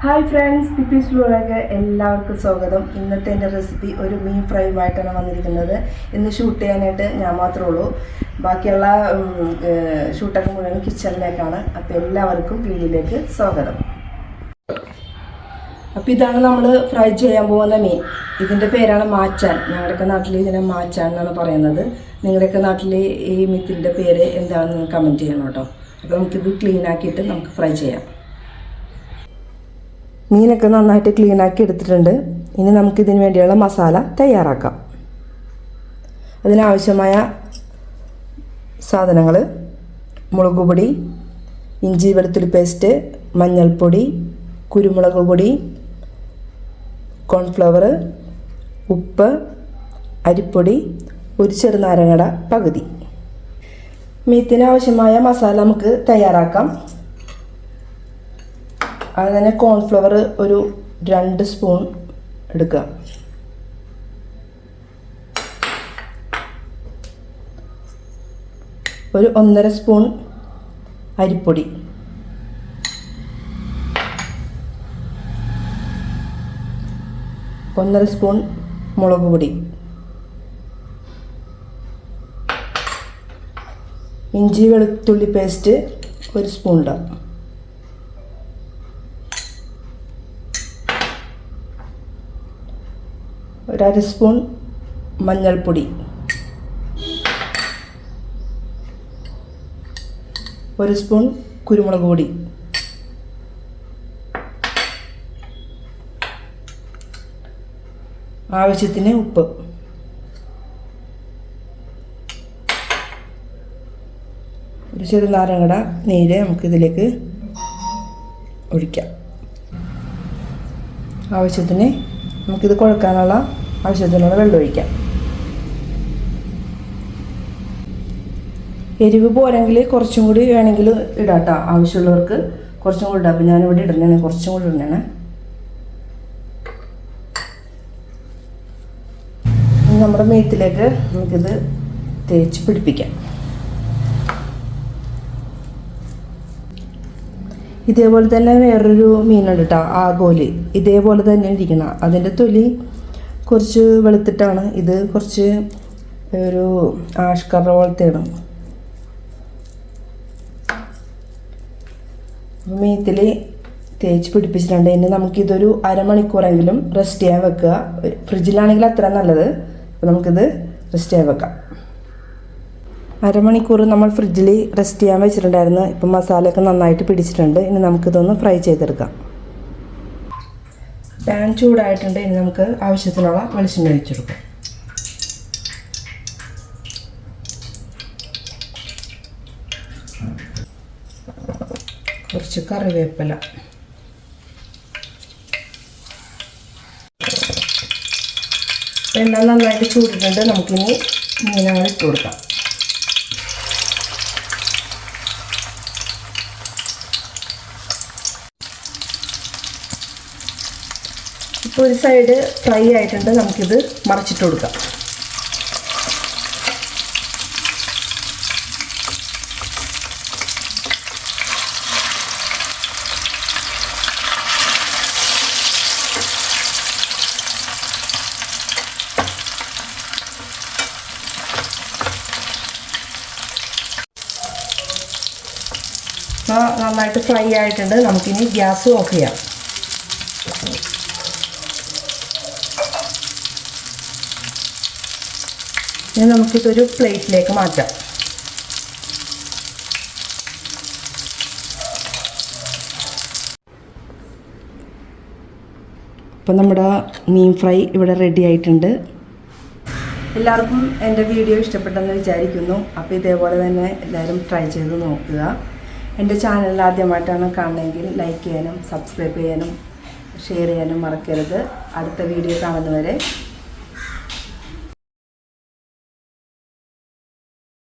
Hi friends പിപ്പീസ് വ്ലോഗിലേക്ക് എല്ലാവർക്കും സ്വാഗതം. ഇന്നത്തെ എന്റെ റെസിപ്പി ഒരു മീൻ ഫ്രൈയുമായിട്ടാണ് വന്നിരിക്കുന്നത്. ഇന്ന് ഷൂട്ട് ചെയ്യാനായിട്ട് ഞാൻ മാത്രമേ ഉള്ളൂ. ബാക്കിയുള്ള ഷൂട്ടൊക്കെ മുഴുവൻ കിച്ചണിലേക്കാണ്. അപ്പോൾ എല്ലാവർക്കും വീഡിയോയിലേക്ക് സ്വാഗതം. അപ്പോൾ ഇതാണ് നമ്മൾ ഫ്രൈ ചെയ്യാൻ പോകുന്ന മീൻ. ഇതിന്റെ പേരാണ് മാച്ചാൻ. ഞങ്ങളുടെയൊക്കെ നാട്ടിൽ ഇതിനെ മാച്ചാൻ എന്നാണ് പറയുന്നത്. നിങ്ങളുടെയൊക്കെ നാട്ടിൽ ഈ മീത്തിന്റെ പേര് എന്താണെന്ന് കമന്റ് ചെയ്യണം കേട്ടോ. അപ്പോൾ നമുക്കിത് ക്ലീൻ ആക്കിയിട്ട് നമുക്ക് ഫ്രൈ ചെയ്യാം. മീനൊക്കെ നന്നായിട്ട് ക്ലീൻ ആക്കി എടുത്തിട്ടുണ്ട്. ഇനി നമുക്കിതിന് വേണ്ടിയുള്ള മസാല തയ്യാറാക്കാം. അതിനാവശ്യമായ സാധനങ്ങൾ മുളക് പൊടി ഇഞ്ചി വെളുത്തുള്ളി പേസ്റ്റ് മഞ്ഞൾപ്പൊടി കുരുമുളക് പൊടി കോൺഫ്ലവർ ഉപ്പ് അരിപ്പൊടി ഒരു ചെറുനാരങ്ങയുടെ പകുതി. മീത്തിന് ആവശ്യമായ മസാല നമുക്ക് തയ്യാറാക്കാം. അത് തന്നെ കോൺഫ്ലവർ ഒരു രണ്ട് സ്പൂൺ എടുക്കുക. ഒരു ഒന്നര സ്പൂൺ അരിപ്പൊടി. ഒന്നര സ്പൂൺ മുളക് പൊടി. ഇഞ്ചി വെളുത്തുള്ളി പേസ്റ്റ് ഒരു സ്പൂൺ ഇടാം. ഒരു അര സ്പൂൺ മഞ്ഞൾപ്പൊടി. ഒരു സ്പൂൺ കുരുമുളക് പൊടി. ആവശ്യത്തിന് ഉപ്പ്. ഒരു ചെറു നാരങ്ങട നീര് നമുക്കിതിലേക്ക് ഒഴിക്കാം. ആവശ്യത്തിന് നമുക്കിത് കുഴക്കാനുള്ള ആവശ്യത്തിനുള്ള വെള്ളം ഒഴിക്കാം. എരിവ് പോരെങ്കിൽ കുറച്ചും കൂടി വേണമെങ്കിൽ ഇടാം ആവശ്യമുള്ളവർക്ക് കുറച്ചും കൂടി ഇടാം. അപ്പം ഞാനിവിടെ ഇടണേ കുറച്ചും കൂടി ഇടണേ നമ്മുടെ മീത്തിലേക്ക് നമുക്കിത് തേച്ച് പിടിപ്പിക്കാം. ഇതേപോലെ തന്നെ വേറൊരു മീനുണ്ട് കേട്ടോ ആഗോലി ഇതേപോലെ തന്നെ ഇരിക്കണം. അതിന്റെ തൊലി കുറച്ച് വെളുത്തിട്ടാണ്. ഇത് കുറച്ച് ഒരു ആഷ് കറ പോലത്തെയാണ്. മീത്തിൽ തേച്ച് പിടിപ്പിച്ചിട്ടുണ്ട്. ഇനി നമുക്കിതൊരു അരമണിക്കൂറെങ്കിലും റെസ്റ്റ് ചെയ്യാൻ വെക്കുക. ഫ്രിഡ്ജിലാണെങ്കിൽ അത്ര നല്ലത്. അപ്പോൾ നമുക്കിത് റെസ്റ്റ് ചെയ്യാൻ വെക്കാം. അരമണിക്കൂർ നമ്മൾ ഫ്രിഡ്ജിൽ റെസ്റ്റ് ചെയ്യാൻ വെച്ചിട്ടുണ്ടായിരുന്നു. ഇപ്പം മസാലയൊക്കെ നന്നായിട്ട് പിടിച്ചിട്ടുണ്ട്. ഇനി നമുക്കിതൊന്ന് ഫ്രൈ ചെയ്തെടുക്കാം. പാൻ ചൂടായിട്ടുണ്ട്. ഇനി നമുക്ക് ആവശ്യത്തിനുള്ള വെളിച്ചെണ്ണ ഒഴിച്ചെടുക്കാം. കുറച്ച് കറിവേപ്പില. എണ്ണ നന്നായിട്ട് ചൂടിട്ടുണ്ട് നമുക്കിനി മീനങ്ങൾ ഇട്ട് കൊടുക്കാം. ഇപ്പോൾ ഒരു സൈഡ് ഫ്രൈ ആയിട്ടുണ്ട്. നമുക്കിത് മറിച്ചിട്ട് കൊടുക്കാം. നന്നായിട്ട് ഫ്രൈ ആയിട്ടുണ്ട്. നമുക്കിനി ഗ്യാസ് ഓഫ് ചെയ്യാം. ഇനി നമുക്കിതൊരു പ്ലേറ്റിലേക്ക് മാറ്റാം. അപ്പം നമ്മുടെ മീൻ ഫ്രൈ ഇവിടെ റെഡി ആയിട്ടുണ്ട്. എല്ലാവർക്കും എന്റെ വീഡിയോ ഇഷ്ടപ്പെട്ടെന്ന് വിചാരിക്കുന്നു. അപ്പോൾ ഇതേപോലെ തന്നെ എല്ലാവരും ട്രൈ ചെയ്ത് നോക്കുക. എന്റെ ചാനൽ ആദ്യമായിട്ടാണ് കാണുന്നതെങ്കിൽ ലൈക്ക് ചെയ്യാനും സബ്സ്ക്രൈബ് ചെയ്യാനും ഷെയർ ചെയ്യാനും മറക്കരുത്. അടുത്ത വീഡിയോ കാണുന്നവരെ